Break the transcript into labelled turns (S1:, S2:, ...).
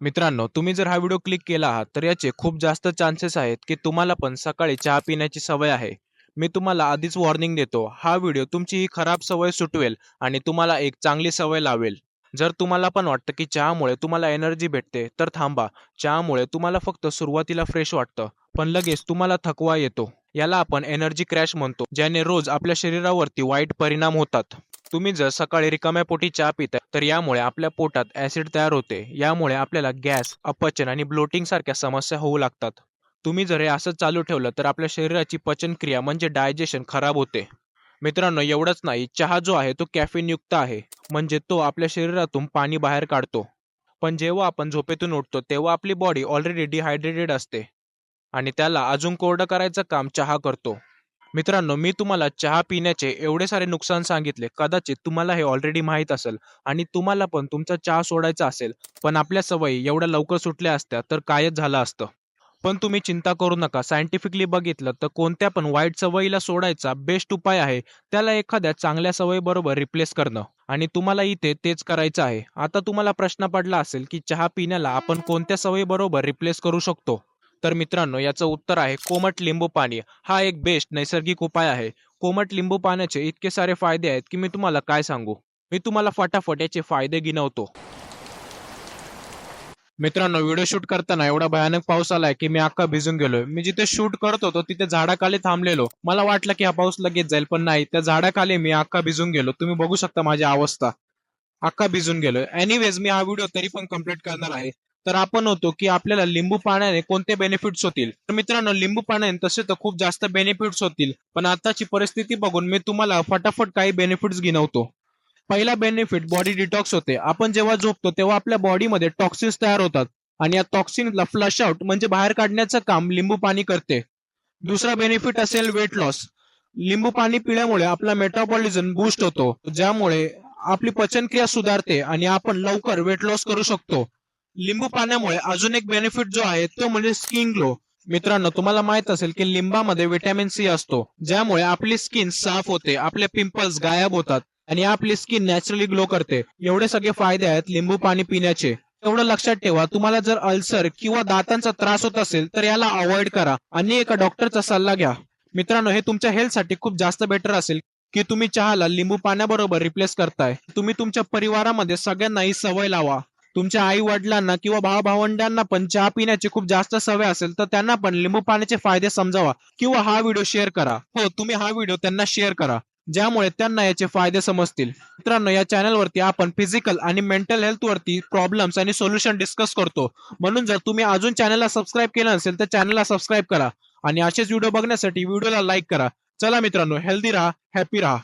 S1: मित्रांनो तुम्ही जर हा व्हिडिओ क्लिक केला आहात तर याचे खूप जास्त चान्सेस आहेत की तुम्हाला पण सकाळी चहा पिण्याची सवय आहे. मी तुम्हाला आधीच वॉर्निंग देतो हा व्हिडिओ तुमची ही खराब सवय सुटवेल आणि तुम्हाला एक चांगली सवय लावेल. जर तुम्हाला पण वाटतं की चहामुळे तुम्हाला एनर्जी भेटते तर थांबा. चहामुळे तुम्हाला फक्त सुरुवातीला फ्रेश वाटतं पण लगेच तुम्हाला थकवा येतो. याला आपण एनर्जी क्रॅश म्हणतो ज्याने रोज आपल्या शरीरावरती वाईट परिणाम होतात. तुम्ही जर सकाळी रिकाम्या पोटी चहा पिता तर यामुळे आपल्या पोटात ॲसिड तयार होते. यामुळे आपल्याला गॅस अपचन आणि ब्लोटिंग सारख्या समस्या होऊ लागतात. तुम्ही जर हे असं चालू ठेवलं तर आपल्या शरीराची पचनक्रिया म्हणजे डायजेशन खराब होते. मित्रांनो एवढंच नाही. चहा जो आहे तो कॅफिनयुक्त आहे. म्हणजे तो आपल्या शरीरातून पाणी बाहेर काढतो. पण जेव्हा आपण झोपेतून उठतो तेव्हा आपली बॉडी ऑलरेडी डिहायड्रेटेड असते. आणि त्याला अजून कोरडं करायचं काम चहा करतो. मित्रांनो मी तुम्हाला चहा पिण्याचे एवढे सारे नुकसान सांगितले. कदाचित तुम्हाला हे ऑलरेडी माहीत असेल आणि तुम्हाला पण तुमचा चहा सोडायचा असेल पण आपल्या सवयी एवढ्या लवकर सुटल्या असत्या तर कायच झालं असतं. पण तुम्ही चिंता करू नका. सायंटिफिकली बघितलं तर कोणत्या पण वाईट सवयीला सोडायचा बेस्ट उपाय आहे. त्याला एखाद्या चांगल्या सवयीबरोबर रिप्लेस करणं. आणि तुम्हाला इथे तेच करायचं आहे. आता तुम्हाला प्रश्न पडला असेल की चहा पिण्याला आपण कोणत्या सवयीबरोबर रिप्लेस करू शकतो? तर मित्रांनो याचं उत्तर आहे कोमट लिंबू पाणी. हा एक बेस्ट नैसर्गिक उपाय आहे. कोमट लिंबू पाण्याचे इतके सारे फायदे आहेत की मी तुम्हाला काय सांगू? मी तुम्हाला फटाफट याचे फायदे गिनवतो. मित्रांनो व्हिडिओ शूट करताना एवढा भयानक पाऊस आलाय की मी अख्खा भिजून गेलोय. मी जिथे शूट करत होतो तिथे झाडाखाली थांबलेलो. मला वाटलं की हा पाऊस लगेच जाईल पण नाही. त्या झाडाखाली मी अख्खा भिजून गेलो. तुम्ही बघू शकता माझी अवस्था. अख्खा भिजून गेलोय. एनिवेज मी हा व्हिडिओ तरी पण कंप्लीट करणार आहे. तर आपण होतो की आपल्याला लिंबू पाण्याने कोणते बेनिफिट्स होतील? तर मित्रांनो लिंबू पाण्याने तसे तर खूप जास्त बेनिफिट्स होतील. पण आताची परिस्थिती बघून मी तुम्हाला फटाफट काही बेनिफिट्स गिनवतो. पहिला बेनिफिट बॉडी डिटॉक्स होते. आपण जेव्हा झोपतो तेव्हा आपल्या बॉडीमध्ये टॉक्सिन्स तयार होतात. आणि या टॉक्सिनला फ्लश आउट म्हणजे बाहेर काढण्याचं काम लिंबू पाणी करते. दुसरा बेनिफिट असेल वेट लॉस लिंबू पाणी पिल्यामुळे आपला मेटाबॉलिझम बूस्ट होतो. ज्यामुळे आपली पचनक्रिया सुधारते आणि आपण लवकर वेट लॉस करू शकतो. लिंबू पाण्यामुळे अजून एक बेनिफिट जो आहे तो म्हणजे स्किन ग्लो मित्रांनो तुम्हाला माहीत असेल की लिंबामध्ये व्हिटॅमिन सी असतो ज्यामुळे आपली स्किन साफ होते आपले पिंपल्स गायब होतात आणि आपली स्किन नॅचरली ग्लो करते. एवढे सगळे फायदे आहेत लिंबू पाणी पिण्याचे. एवढं लक्षात ठेवा तुम्हाला जर अल्सर किंवा दातांचा त्रास होत असेल तर याला अवॉइड करा आणि एका डॉक्टरचा सल्ला घ्या. मित्रांनो हे तुमच्या हेल्थसाठी खूप जास्त बेटर असेल की तुम्ही चहाला लिंबू पाण्याबरोबर रिप्लेस करताय. तुम्ही तुमच्या परिवारामध्ये सगळ्यांना ही सवय लावा. तुमच्या आई वडिलांना किंवा भाव भावंडांना पण चहा पिण्याची खूप जास्त सवय असेल तर त्यांना पण लिंबू पाण्याचे फायदे समजावा किंवा हा व्हिडिओ शेअर करा. हो तुम्ही हा व्हिडिओ त्यांना शेअर करा ज्यामुळे त्यांना याचे फायदे समजतील. मित्रांनो या चॅनलवरती आपण फिजिकल आणि मेंटल हेल्थ वरती प्रॉब्लेम्स आणि सोल्युशन डिस्कस करतो. म्हणून जर तुम्ही अजून चॅनलला सबस्क्राईब केलं नसेल तर चॅनलला सबस्क्राईब करा आणि असेच व्हिडिओ बघण्यासाठी व्हिडिओला लाईक करा. चला मित्रांनो हेल्दी राहा हॅपी राहा.